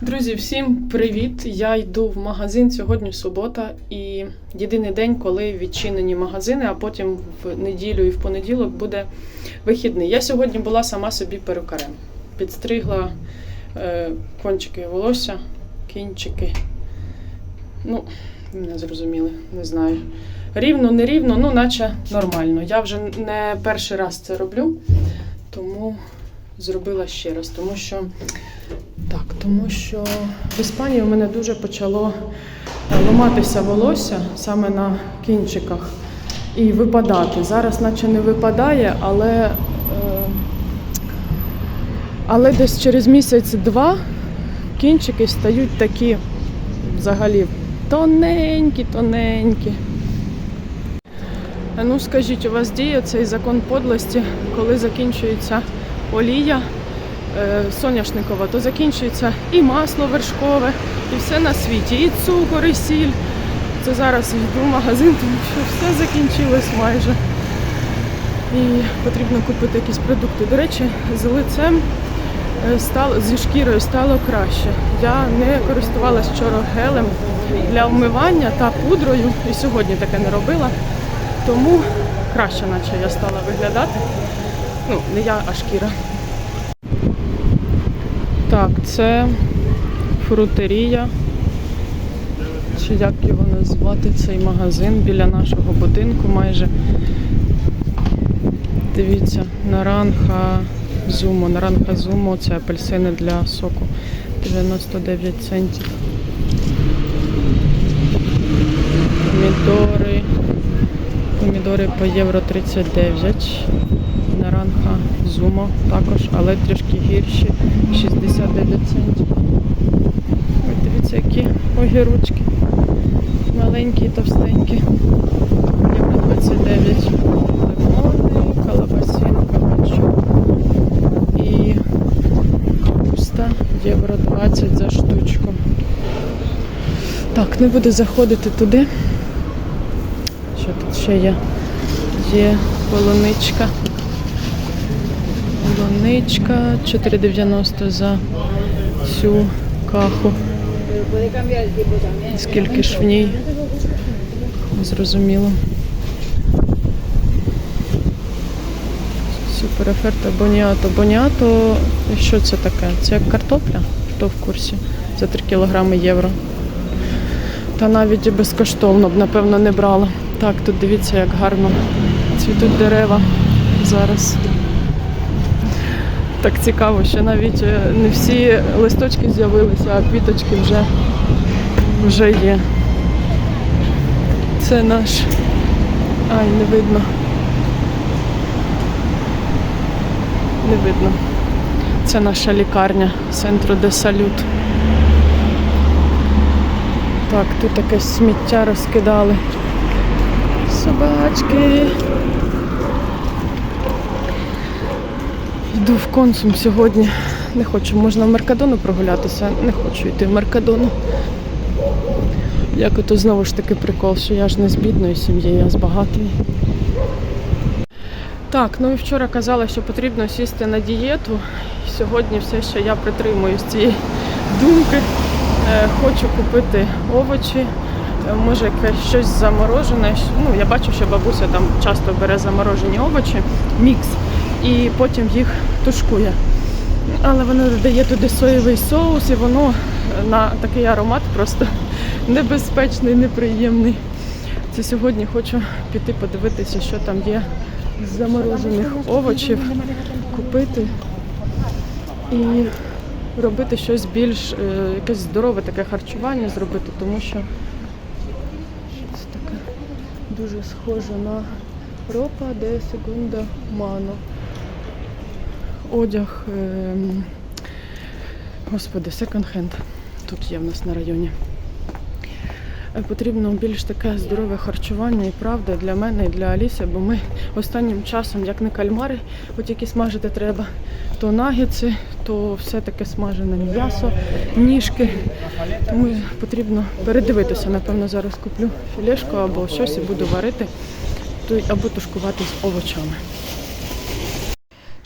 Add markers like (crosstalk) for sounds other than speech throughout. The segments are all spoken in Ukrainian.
Друзі, всім привіт! Я йду в магазин сьогодні субота, і єдиний день, коли відчинені магазини, а потім в неділю і в понеділок буде вихідний. Я сьогодні була сама собі перукарем. Підстригла е, кончики волосся, кінчики. Ну, мене зрозуміли, не знаю. Рівно, не рівно, ну, наче нормально. Я вже не перший раз це роблю, тому зробила ще раз, тому що. Так, тому що в Іспанії у мене дуже почало е, ламатися волосся саме на кінчиках і випадати. Зараз наче не випадає, але, е, але десь через місяць-два кінчики стають такі взагалі тоненькі, тоненькі. Ну скажіть, у вас діє цей закон подлості, коли закінчується олія? Е, соняшникова, то закінчується і масло вершкове, і все на світі, і цукор, і сіль. Це зараз йду в магазин, тому що все закінчилось майже. І потрібно купити якісь продукти. До речі, з лицем е, стало, зі шкірою стало краще. Я не користувалась вчора гелем для вмивання та пудрою, і сьогодні таке не робила. Тому краще, наче я стала виглядати. Ну, не я, а шкіра. Так, це фрутерія. Чи як його назвати цей магазин біля нашого будинку майже. Дивіться, наранха зумо. Наранха зумо це апельсини для соку. 99 центів. Помідори. Помідори по євро 39. Наранха зумо також, але трішки гірші. 69 центів. Ось дивіться, які огірочки. Маленькі, товстенькі. Євро 29. Лимони, колобасинка, бачу. І капуста євро 20 за штучку. Так, не буду заходити туди. Що тут ще є? Є полуничка. Полуничка 4,90 за цю каху. Скільки ж в ній? Зрозуміло. Супер оферта боніато. Боніато, що це таке? Це як картопля? Хто в курсі? За 3 кілограми євро. Та навіть і безкоштовно б, напевно, не брала. Так, тут дивіться, як гарно цвітуть дерева зараз. Так цікаво, що навіть е, не всі листочки з'явилися, а квіточки вже, вже є. Це наш. Ай, не видно. Не видно. Це наша лікарня центру де салют. Так, тут таке сміття розкидали. Собачки. Йду в консум сьогодні. Не хочу, можна в Меркадону прогулятися, не хочу йти в Меркадону. Як ото знову ж таки прикол, що я ж не з бідної сім'ї, я з багатої. Так, ну і вчора казала, що потрібно сісти на дієту. Сьогодні все ще я притримуюсь цієї думки. Е, Хочу купити овочі, е, може якесь щось заморожене. Ну, я бачу, що бабуся там часто бере заморожені овочі, мікс, і потім їх тушкує. Але вона додає туди соєвий соус, і воно на такий аромат просто небезпечний, неприємний. Це сьогодні хочу піти подивитися, що там є з заморожених овочів, купити і робити щось більш е, якесь здорове таке харчування зробити, тому що щось таке дуже схоже на ропа де секунда мано. Одяг, ем, господи, секонд-хенд тут є в нас на районі. Е, Потрібно більш таке здорове харчування і правда для мене і для Аліси, бо ми останнім часом, як не кальмари, от які смажити треба, то нагетси, то все таке смажене м'ясо, ніжки. Тому потрібно передивитися. Напевно, зараз куплю філешку або щось і буду варити, або тушкувати з овочами.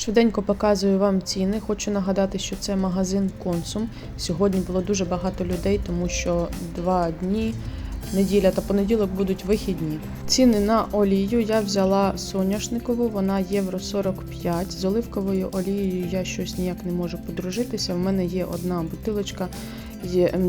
Швиденько показую вам ціни. Хочу нагадати, що це магазин Консум. Сьогодні було дуже багато людей, тому що два дні, неділя та понеділок будуть вихідні. Ціни на олію я взяла соняшникову, вона євро 45. З оливковою олією я щось ніяк не можу подружитися. У мене є одна бутилочка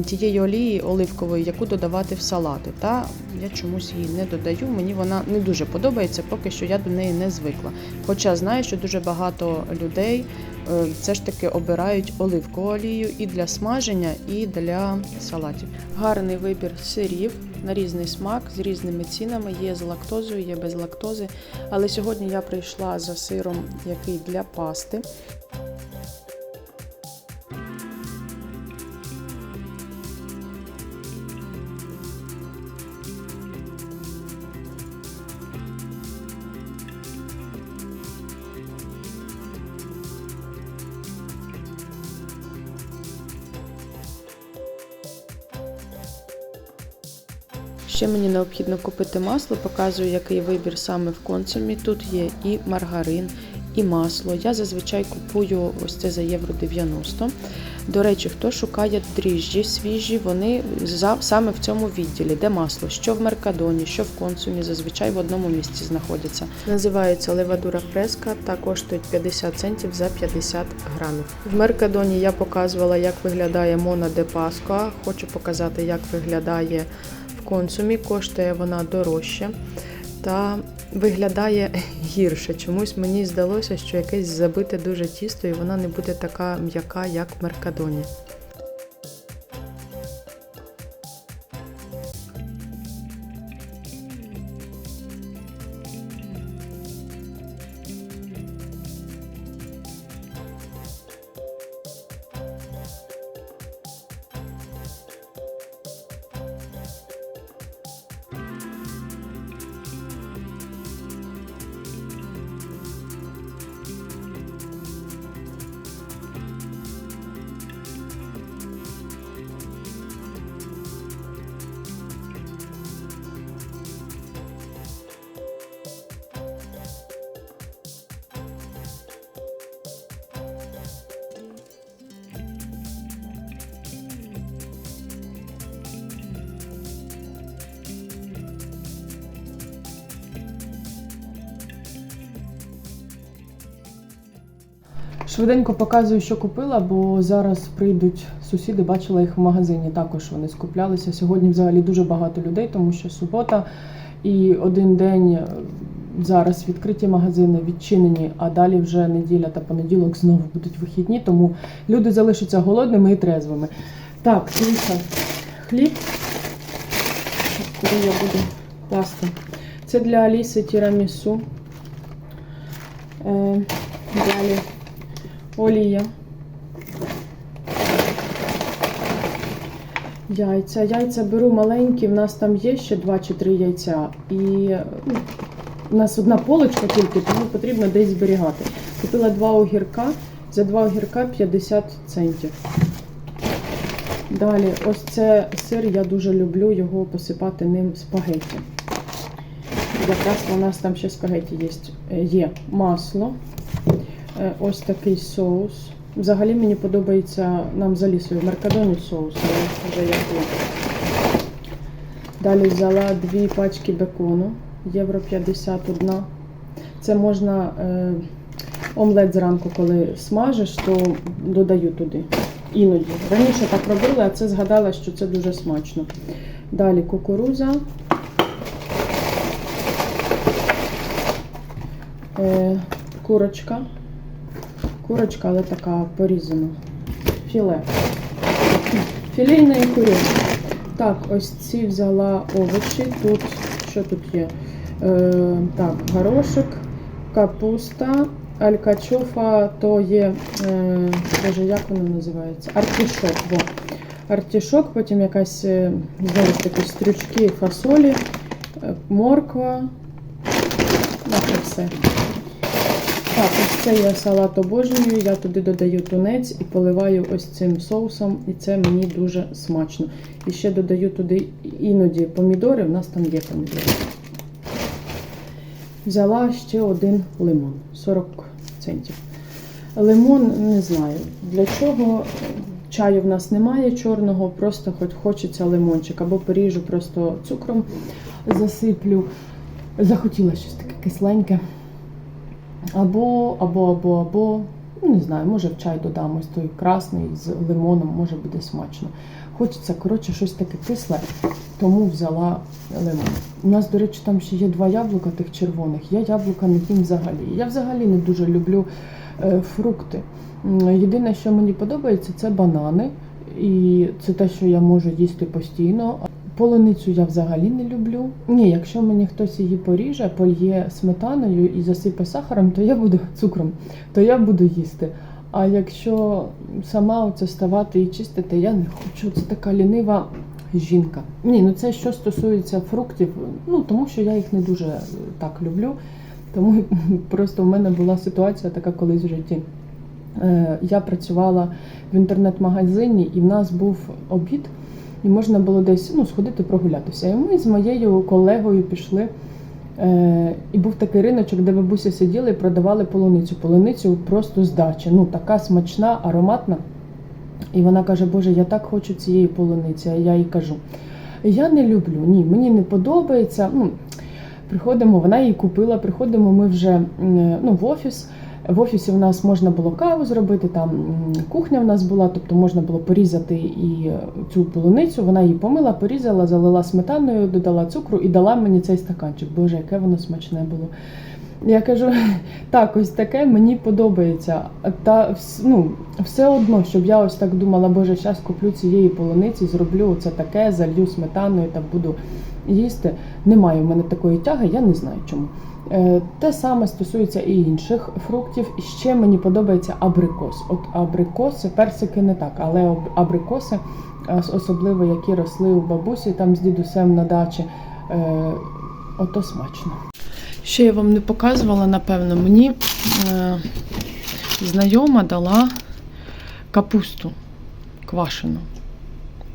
тієї олії оливкової, яку додавати в салати. Та я чомусь її не додаю. Мені вона не дуже подобається, поки що я до неї не звикла. Хоча знаю, що дуже багато людей е, все ж таки обирають оливкову олію і для смаження, і для салатів. Гарний вибір сирів на різний смак з різними цінами. Є з лактозою, є без лактози. Але сьогодні я прийшла за сиром, який для пасти. Мені необхідно купити масло, показую, який вибір саме в консумі. Тут є і маргарин, і масло. Я зазвичай купую ось це за євро 90. До речі, хто шукає дріжджі свіжі, вони за- саме в цьому відділі, де масло, що в Меркадоні, що в консумі, зазвичай в одному місці знаходяться. Називається левадура фреска та коштують 50 центів за 50 грамів. В Меркадоні я показувала, як виглядає Мона де Паскоа. Хочу показати, як виглядає в консумі. Коштує вона дорожче та виглядає гірше. Чомусь мені здалося, що якесь забите дуже тісто, і вона не буде така м'яка, як в Меркадоні. Швиденько показую, що купила, бо зараз прийдуть сусіди, бачила їх в магазині. Також вони скуплялися. Сьогодні взагалі дуже багато людей, тому що субота і один день е, зараз відкриті магазини відчинені, а далі вже неділя та понеділок знову будуть вихідні, тому люди залишаться голодними і трезвими. Так, дивіться, хліб, куди я буду класти. Це для Аліси тірамісу. Е, далі олія. Яйця. Яйця беру маленькі, в нас там є ще 2 чи 3 яйця. І ну, у нас одна полочка тільки, тому потрібно десь зберігати. Купила два огірка. За два огірка 50 центів. Далі, ось це сир, я дуже люблю його посипати ним спагетті. Якраз у нас там ще спагетті є. Є масло. Е, Ось такий соус. Взагалі мені подобається нам за лісою маркадоні соус. Далі взяла дві пачки бекону, євро 51. Це можна е, омлет зранку, коли смажиш, то додаю туди. Іноді. Раніше так робила, а це згадала, що це дуже смачно. Далі кукуруза. Е, курочка. Курочка, але така порізана. Філе. Філейна і куряча. Так, ось ці взяла овочі. Тут що тут є? Е, так, горошок, капуста, алькачофа, то є, е, боже, як воно називається? Артішок. Во. Артішок, потім якась е, знову ж таки стрючки фасолі, е, морква. Це все. Так, ось це я салат обожнюю. Я туди додаю тунець і поливаю ось цим соусом, і це мені дуже смачно. І ще додаю туди іноді помідори, в нас там є помідори. Взяла ще один лимон 40 центів. Лимон не знаю. Для чого чаю в нас немає чорного, просто хоч хочеться лимончик. Або поріжу просто цукром засиплю. Захотіла щось таке кисленьке. Або, або, або, або, ну не знаю, може в чай додам ось той красний з лимоном, може буде смачно. Хочеться, коротше, щось таке кисле, тому взяла лимон. У нас, до речі, там ще є два яблука тих червоних. Я яблука не їм взагалі. Я взагалі не дуже люблю е, фрукти. Єдине, що мені подобається, це банани. І це те, що я можу їсти постійно. Полуницю я взагалі не люблю. Ні, якщо мені хтось її поріже, польє сметаною і засипе сахаром, то я буду (laughs) цукром, то я буду їсти. А якщо сама оце ставати і чистити, я не хочу. Це така лінива жінка. Ні, ну це що стосується фруктів, ну тому що я їх не дуже е, так люблю. Тому (laughs) просто в мене була ситуація така колись в житті. Е, Я працювала в інтернет-магазині, і в нас був обід, і можна було десь ну, сходити прогулятися. І ми з моєю колегою пішли. Е, і був такий риночок, де бабуся сиділи і продавали полуницю. Полуницю просто з дачі. Ну, така смачна, ароматна. І вона каже: Боже, я так хочу цієї полуниці. А я їй кажу: я не люблю, ні, мені не подобається. Ну, приходимо, вона її купила, приходимо ми вже ну, в офіс. В офісі в нас можна було каву зробити, там кухня в нас була, тобто можна було порізати і е, цю полуницю. Вона її помила, порізала, залила сметаною, додала цукру і дала мені цей стаканчик. Боже, яке воно смачне було. Я кажу, (laughs) так, ось таке мені подобається. Та ну, все одно, щоб я ось так думала, боже, зараз куплю цієї полуниці, зроблю це таке, залью сметаною та буду їсти. Немає в мене такої тяги, я не знаю чому. Е, Те саме стосується і інших фруктів. Ще мені подобається абрикос. От абрикоси, персики не так, але абрикоси, е, особливо які росли у бабусі там з дідусем на дачі, е, ото смачно. Ще я вам не показувала, напевно, мені знайома дала капусту квашену.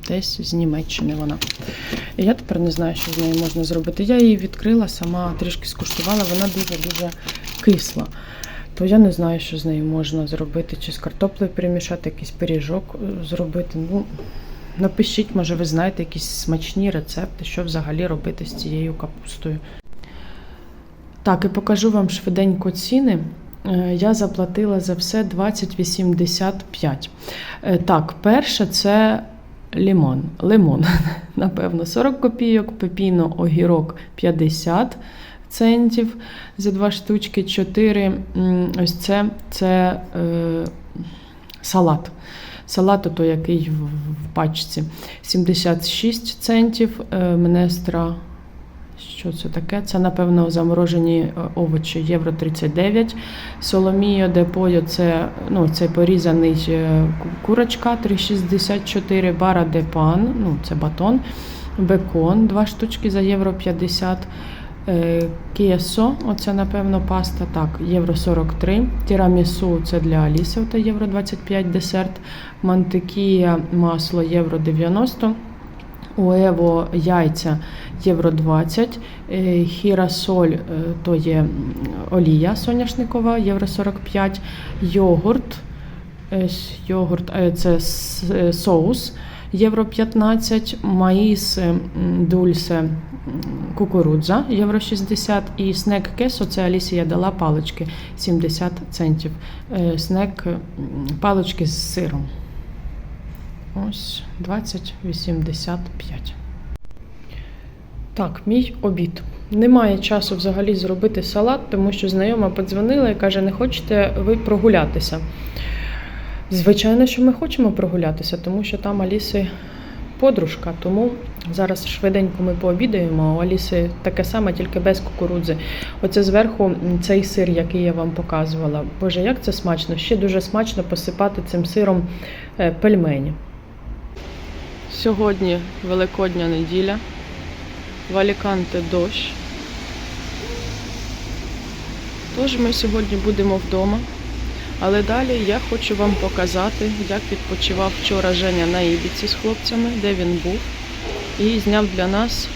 Десь з Німеччини вона. І я тепер не знаю, що з нею можна зробити. Я її відкрила, сама трішки скуштувала, вона дуже-дуже кисла. То я не знаю, що з нею можна зробити, чи з картоплею перемішати, якийсь пиріжок е, зробити. Ну, напишіть, може, ви знаєте якісь смачні рецепти, що взагалі робити з цією капустою. Так, і покажу вам швиденько ціни. Е, Я заплатила за все 20,85. Е, Так, перше це лимон. Лимон, (laughs) напевно, 40 копійок, пепіно, огірок 50 центів за два штучки, 4. Ось це, це е, салат. Салат, ото який в, пачці 76 центів. Е, Менестра що це таке? Це, напевно, заморожені е, овочі євро 39. Соломіо де пойо це, ну, це порізаний е, курочка 3,64. Бара де пан, ну, це батон. Бекон, два штучки за євро 50. Е, Кєсо, оце, напевно, паста, так, євро 43. Тірамісу це для Аліси, це євро 25 десерт. Мантикія, масло євро 90. Уево яйця євро 20, е, хірасоль е, то є олія соняшникова, євро 45, йогурт, е, йогурт це соус, євро 15, маїс дульсе кукурудза, євро 60 і снек кесо, це Алісія дала палички 70 центів. Снек палички з сиром. Ось 20,85. Так, мій обід. Немає часу взагалі зробити салат, тому що знайома подзвонила і каже: не хочете ви прогулятися. Звичайно, що ми хочемо прогулятися, тому що там Аліси подружка. Тому зараз швиденько ми пообідаємо. У Аліси таке саме, тільки без кукурудзи. Оце зверху цей сир, який я вам показувала. Боже, як це смачно! Ще дуже смачно посипати цим сиром е, пельмені. Сьогодні Великодня неділя. В Аліканте дощ. Тож ми сьогодні будемо вдома. Але далі я хочу вам показати, як відпочивав вчора Женя на Ібіці з хлопцями, де він був. І зняв для нас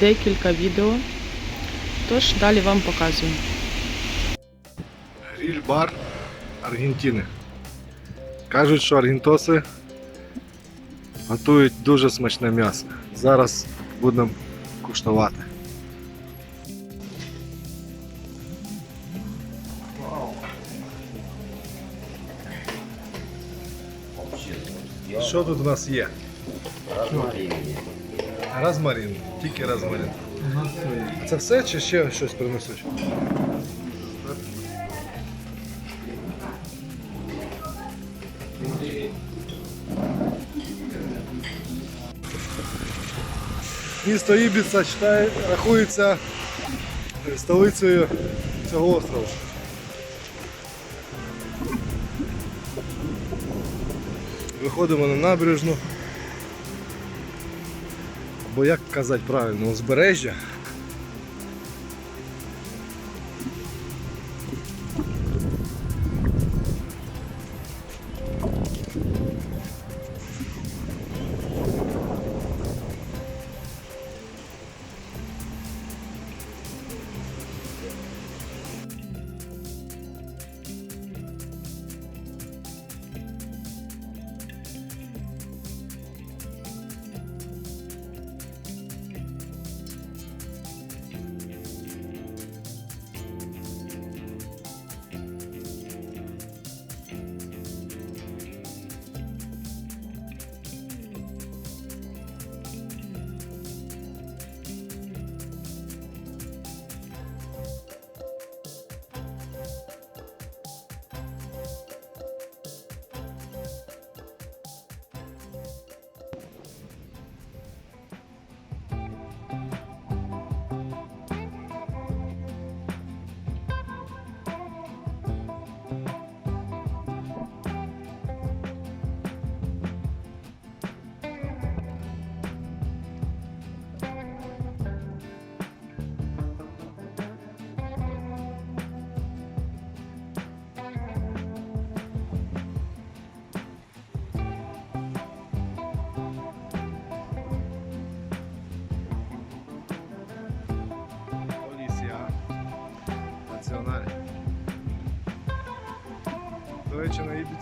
декілька відео. Тож далі вам показую. Гриль-бар Аргентини. Кажуть, що аргентоси готують дуже смачне м'ясо. Зараз будемо куштувати. Що тут у нас є? Розмарин, Розмарин. тільки розмарин. Це все чи ще щось принесуть? Місто Ібіца считає, рахується столицею цього острову. Виходимо на набережну. Бо як казати правильно, узбережжя.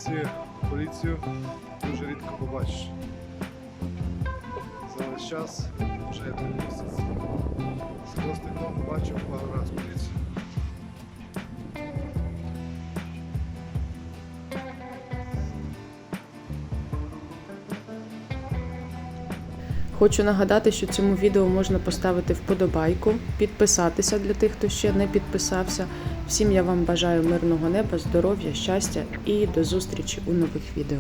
Ібіці поліцію дуже рідко побачиш. За весь час вже три місяць. З хвостиком бачив пару разів поліцію. Хочу нагадати, що цьому відео можна поставити вподобайку, підписатися для тих, хто ще не підписався. Всім я вам бажаю мирного неба, здоров'я, щастя і до зустрічі у нових відео.